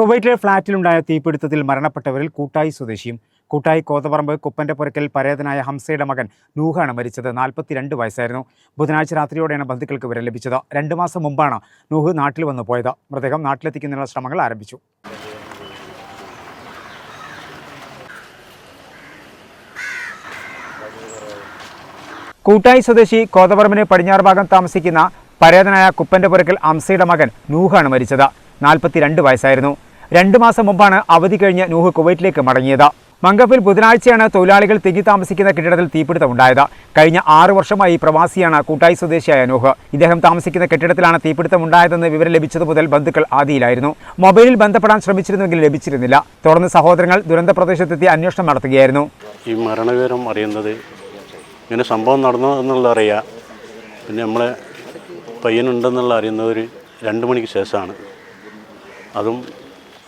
കുവൈറ്റിലെ ഫ്ളാറ്റിലുണ്ടായ തീപിടുത്തത്തിൽ മരണപ്പെട്ടവരിൽ കൂട്ടായി സ്വദേശിയും കൂട്ടായി കോതപറമ്പ് കുപ്പന്റെ പുരക്കൽ പരേതനായ ഹംസയുടെ മകൻ നൂഹാണ് മരിച്ചത്. നാൽപ്പത്തിരണ്ട് വയസ്സായിരുന്നു. ബുധനാഴ്ച രാത്രിയോടെയാണ് ബന്ധുക്കൾക്ക് വിവരം ലഭിച്ചത്. രണ്ട് മാസം മുമ്പാണ് നൂഹ് നാട്ടിൽ വന്നു പോയത്. മൃതദേഹം നാട്ടിലെത്തിക്കുന്നതിനുള്ള ശ്രമങ്ങൾ ആരംഭിച്ചു. കൂട്ടായി സ്വദേശി കോതപറമ്പിന് പടിഞ്ഞാറ് ഭാഗം താമസിക്കുന്ന പരേതനായ കുപ്പന്റെ പുരക്കൽ അംസയുടെ മകൻ നൂഹാണ് മരിച്ചത്. നാൽപ്പത്തിരണ്ട് വയസ്സായിരുന്നു. രണ്ട് മാസം മുമ്പാണ് അവധി കഴിഞ്ഞ് നൂഹ് കുവൈറ്റിലേക്ക് മടങ്ങിയത്. മംഗഫിൽ ബുധനാഴ്ചയാണ് തൊഴിലാളികൾ തിങ്ങി താമസിക്കുന്ന കെട്ടിടത്തിൽ തീപിടുത്തമുണ്ടായത്. കഴിഞ്ഞ ആറു വർഷമായി പ്രവാസിയാണ് കൂട്ടായി സ്വദേശിയായ നൂഹ്. ഇദ്ദേഹം താമസിക്കുന്ന കെട്ടിടത്തിലാണ് തീപിടുത്തമുണ്ടായതെന്ന് വിവരം ലഭിച്ചത് മുതൽ ബന്ധുക്കൾ ആദിയിലായിരുന്നു. മൊബൈലിൽ ബന്ധപ്പെടാൻ ശ്രമിച്ചിരുന്നുവെങ്കിലും ലഭിച്ചിരുന്നില്ല. തുടർന്ന് സഹോദരങ്ങൾ ദുരന്ത പ്രദേശത്തെത്തി അന്വേഷണം നടത്തുകയായിരുന്നു. ഈ മരണവിവരം അറിയുന്നത് ഇങ്ങനെ സംഭവം നടന്നു എന്നുള്ള അറിയാം പിന്നെ നമ്മളെ പയ്യനുണ്ടെന്നുള്ള അറിയുന്നത് ഒരു രണ്ട് മണിക്ക് ശേഷമാണ്. അതും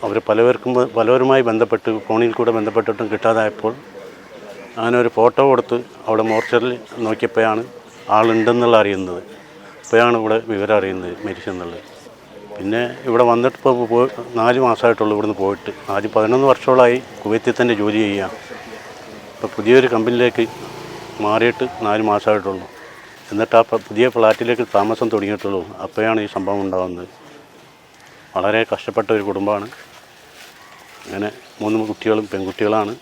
അവർ പലവർക്കും പലവരുമായി ബന്ധപ്പെട്ട് ഫോണിൽ കൂടെ ബന്ധപ്പെട്ടിട്ടും കിട്ടാതായപ്പോൾ അങ്ങനെ ഒരു ഫോട്ടോ കൊടുത്ത് അവിടെ മോർച്ചറിൽ നോക്കിയപ്പോഴാണ് ആളുണ്ടെന്നുള്ള അറിയുന്നത്. അപ്പോഴാണ് ഇവിടെ വിവരം അറിയുന്നത് മരിച്ചെന്നുള്ളത് പിന്നെ ഇവിടെ വന്നിട്ട് ഇപ്പോൾ പോയി നാല് മാസമായിട്ടുള്ളൂ ഇവിടുന്ന് പോയിട്ട്. ആദ്യം പതിനൊന്ന് വർഷത്തോളമായി കുവൈത്തിൽ തന്നെ ജോലി ചെയ്യാം ഇപ്പോൾ പുതിയൊരു കമ്പനിയിലേക്ക് മാറിയിട്ട് നാല് മാസമായിട്ടുള്ളൂ. എന്നിട്ട് ആ പുതിയ ഫ്ലാറ്റിലേക്ക് താമസം തുടങ്ങിയിട്ടുള്ളൂ. അപ്പോഴാണ് ഈ സംഭവം ഉണ്ടാകുന്നത്. വളരെ കഷ്ടപ്പെട്ട ഒരു കുടുംബമാണ്. അങ്ങനെ മൂന്ന് കുട്ടികളും പെൺകുട്ടികളാണ്.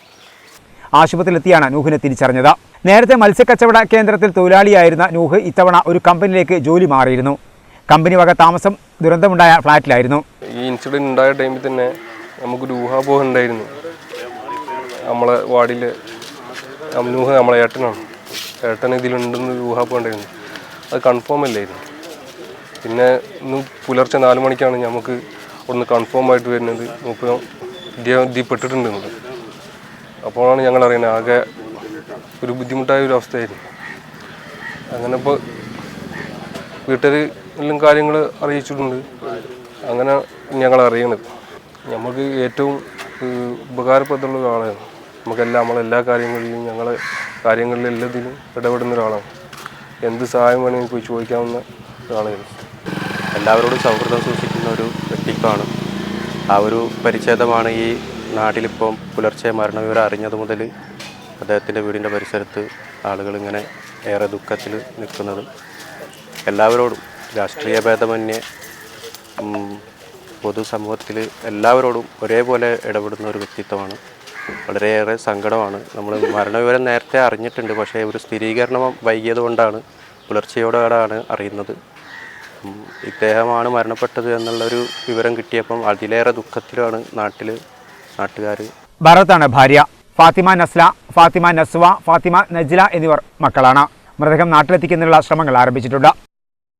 ആശുപത്രിയിലെത്തിയാണ് നൂഹിനെ തിരിച്ചറിഞ്ഞത്. നേരത്തെ മത്സ്യക്കച്ചവട കേന്ദ്രത്തിൽ തൊഴിലാളിയായിരുന്ന നൂഹ് ഇത്തവണ ഒരു കമ്പനിയിലേക്ക് ജോലി മാറിയിരുന്നു. കമ്പനി വക താമസം ദുരന്തമുണ്ടായ ഫ്ലാറ്റിലായിരുന്നു ഈ ഇൻസിഡന്റ് ഉണ്ടായ ടൈമിൽ തന്നെ നമുക്കൊരു ഊഹാപോഹം ഉണ്ടായിരുന്നു നമ്മളെ വാർഡിൽ നൂഹ് നമ്മളെ ഏട്ടനാണ്. ഏട്ടൻ ഇതിലുണ്ടെന്ന് ഊഹാപോഹം ഉണ്ടായിരുന്നു അത് കൺഫേം അല്ലായിരുന്നു. പിന്നെ ഇന്ന് പുലർച്ചെ നാല് മണിക്കാണ് നമുക്ക് ഒന്ന് കൺഫേം ആയിട്ട് വരുന്നത്. മുപ്പത് ഇദ്ദേഹം ഇതിൽ പെട്ടിട്ടുണ്ടെന്നുള്ളത് അപ്പോഴാണ് ഞങ്ങൾ അറിയുന്നത്. ആകെ ഒരു ബുദ്ധിമുട്ടായ ഒരു അവസ്ഥയായിരുന്നു. അങ്ങനെ ഇപ്പോൾ വീട്ടിൽ എല്ലാം കാര്യങ്ങൾ അറിയിച്ചിട്ടുണ്ട്. അങ്ങനെ ഞങ്ങൾ അറിയണത്. നമുക്ക് ഏറ്റവും ഉപകാരപ്രദമുള്ള ഒരാളാണ്. നമുക്കെല്ലാം നമ്മളെല്ലാ കാര്യങ്ങളിലും ഞങ്ങളെ കാര്യങ്ങളിലും എല്ലാത്തിലും ഇടപെടുന്ന ഒരാളാണ്. എന്ത് സഹായം വേണമെങ്കിൽ പോയി ചോദിക്കാവുന്ന ഒരാളായിരുന്നു. എല്ലാവരോടും സൗഹൃദം സൂക്ഷിക്കുന്ന ഒരു വ്യക്തിത്വമാണ് ആ ഒരു പരിച്ഛേദമാണ് ഈ നാട്ടിലിപ്പം പുലർച്ചെ മരണവിവരം അറിഞ്ഞത് മുതൽ അദ്ദേഹത്തിന്റെ വീടിന്റെ പരിസരത്ത് ആളുകൾ ഇങ്ങനെ ഏറെ ദുഃഖത്തിൽ നിൽക്കുന്നത്. എല്ലാവരോടും രാഷ്ട്രീയ ഭേദമന്യേ പൊതുസമൂഹത്തിൽ എല്ലാവരോടും ഒരേപോലെ ഇടപെടുന്ന ഒരു വ്യക്തിത്വമാണ്. വളരെയേറെ സങ്കടമാണ്. നമ്മൾ മരണവിവരം നേരത്തെ അറിഞ്ഞിട്ടുണ്ട്. പക്ഷേ ഒരു സ്ഥിരീകരണം വൈകിയത് കൊണ്ടാണ് പുലർച്ചയോടാണ് അറിയുന്നത്. ഇദ്ദേഹമാണ് മരണപ്പെട്ടത് എന്നുള്ളൊരു വിവരം കിട്ടിയപ്പം അതിലേറെ ദുഃഖത്തിലാണ് നാട്ടിൽ നാട്ടുകാർ ഭരതാണ് ഭാര്യ. ഫാത്തിമ നസ്ല ഫാത്തിമ നസ്വ ഫാത്തിമ നജില എന്നിവർ മക്കളാണ്. മൃതദേഹം നാട്ടിലെത്തിക്കുന്നതിനുള്ള ശ്രമങ്ങൾ ആരംഭിച്ചിട്ടുണ്ട്.